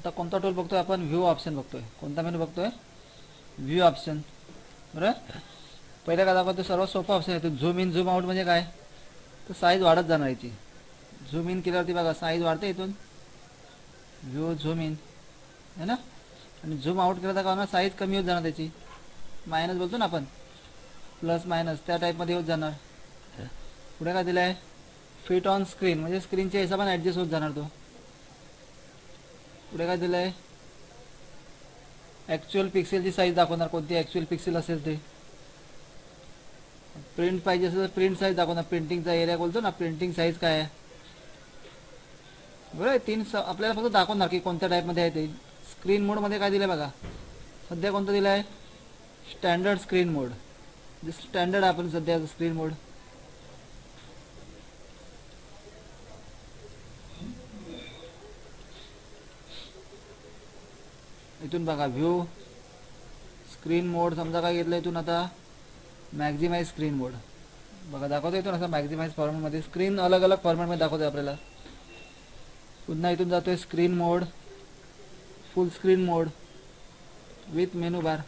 आता कोणता टूल बघतोय आपण? व्ह्यू ऑप्शन बघतोय. कोणता मेनू बघतोय? व्ह्यू ऑप्शन बरोबर पहिल्या काय दाखवतो सर्वात सोपा ऑप्शन येतो झूम इन झूम आउट म्हणजे काय? तर साईज वाढत जाणार याची. झूम इन केल्यावरती बघा साईज वाढते इथून. व्ह्यू झूम इन है ना? आणि झूम आउट केला तर का साईज कमी होत जाणार त्याची. मायनस बोलतो ना आपण. प्लस मायनस त्या टाईपमध्ये होत जाणार. पुढे काय दिलं आहे फिट ऑन स्क्रीन म्हणजे स्क्रीनच्या हिशोबाने ॲडजस्ट होत जाणार तो. पुढे काय दिलं आहे ॲक्च्युअल पिक्सेलची साईज दाखवणार. कोणती ॲक्च्युअल पिक्सेल असेल ते? प्रिंट पाहिजे असेल तर प्रिंट साईज दाखवणार. प्रिंटिंगचा एरिया बोलतो ना. प्रिंटिंग साईज काय आहे? बरं तीन स आपल्याला फक्त दाखवणार की कोणत्या टाईपमध्ये आहे ते. स्क्रीन मोडमध्ये काय दिलं आहे बघा. सध्या कोणतं दिलं आहे स्टँडर्ड स्क्रीन मोड जे स्टँडर्ड आपण सध्या स्क्रीन मोड इथून बघा व्ह्यू स्क्रीन मोड समजा काय घेतलं इथून आता? मॅक्झिमाइज स्क्रीन मोड बघा दाखवतो इथून असं मॅक्झिमाइज फॉर्मॅटमध्ये स्क्रीन अलग अलग फॉर्मॅटमध्ये दाखवतोय आपल्याला. पुन्हा इथून जातोय screen mode full screen mode with menu bar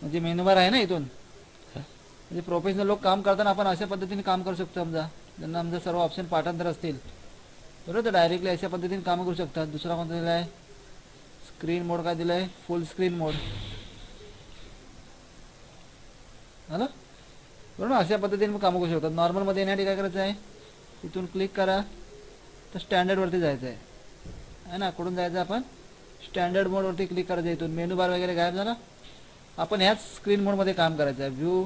म्हणजे मेनू बार आहे ना इथून? म्हणजे प्रोफेशनल लोक काम करताना आपण अशा पद्धतीने काम करू शकतो समजा. ज्यांना आमचं सर्व ऑप्शन पाठांतर असतील. बरोबर तर डायरेक्टली अशा पद्धतीने काम करू शकतात. दुसरा कोणता आहे स्क्रीन मोड काय दिलाय? फुल स्क्रीन मोड झालं बरोबर अशा पद्धतीने कामं करू शकतात. नॉर्मलमध्ये येण्यासाठी काय करायचं आहे इथून क्लिक करा. तर स्टँडर्डवरती जायचं आहे है ना? कुठून जायचं आपण? स्टँडर्ड मोडवरती क्लिक करायचं इथून. मेनू बार वगैरे गायब झाला. आपण ह्याच स्क्रीन मोडमध्ये काम करायचं आहे व्ह्यू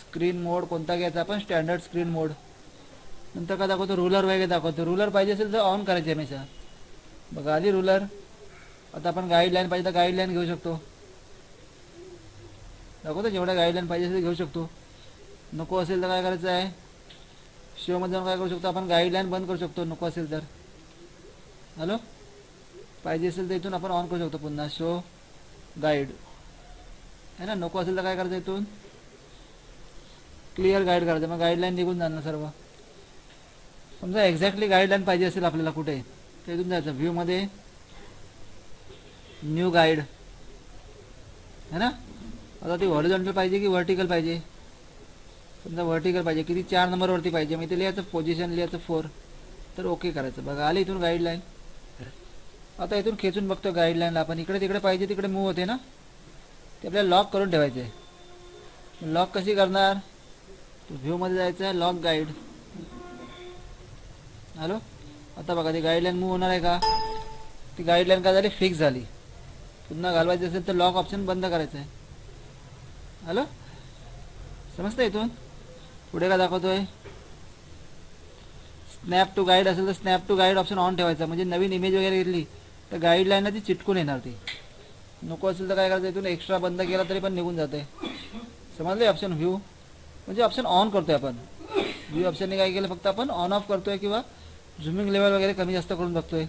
स्क्रीन मोड कोणता घ्यायचा आपण? स्टँडर्ड स्क्रीन मोड नंतर काय दाखवतो? रुलर वगैरे दाखवतो. रुलर पाहिजे असेल तर ऑन करायचे हमेशा. बघा आली रुलर आता आपण गाईडलाईन पाहिजे तर गाईडलाईन घेऊ शकतो. दाखवतो जेवढ्या गाईडलाईन पाहिजे असेल घेऊ शकतो. नको असेल तर काय करायचं आहे? शिवमध्ये जाऊन काय करू शकतो? आपण गाईडलाईन बंद करू शकतो. नको असेल तर. हॅलो पाहिजे असेल तर इथून आपण ऑन करू शकतो पुन्हा. शो गाईड है ना? नको असेल तर काय करायचं इथून? क्लिअर गाईड करायचं. मग गाईडलाईन निघून जाणार सर्व. समजा एक्झॅक्टली गाईडलाईन पाहिजे असेल आपल्याला कुठे? तर इथून जायचं. व्ह्यूमध्ये न्यू गाईड है ना? आता ती हॉरिझॉन्टल पाहिजे की व्हर्टिकल पाहिजे? समजा व्हर्टिकल पाहिजे किती चार नंबरवरती पाहिजे? मग ते लिहायचं पोझिशन लिहायचं फोर तर ओके करायचं. बघा आले इथून गाईडलाईन आता इथून खेचून बघतो गाईडलाईनला आपण इकडे तिकडे पाहिजे तिकडे मूव होते ना? ते आपल्याला लॉक करून ठेवायचे. लॉक कशी करणार? व्ह्यूमध्ये जायचं आहे लॉक गाईड हॅलो आता बघा ती गाईडलाईन मूव होणार आहे का? ती गाईडलाईन काय झाली? फिक्स झाली. पुन्हा घालवायचं असेल तर लॉक ऑप्शन बंद करायचं आहे. हॅलो समजतं इथून? पुढे काय दाखवतोय? स्नॅप टू गाईड असेल तर snap to guide option on ठेवायचा. म्हणजे नवीन इमेज वगैरे घेतली तर गाईडलाईनला ती चिटकून येणार ती. नको असेल तर काय करायचं? इथून एक्स्ट्रा बंद केला तरी पण निघून जाते. समजले ऑप्शन व्ह्यू म्हणजे ऑप्शन ऑन करतोय आपण. व्ह्यू ऑप्शनने काय केलं? फक्त आपण ऑन ऑफ करतोय किंवा झुमिंग लेवल वगैरे कमी जास्त करून बघतोय.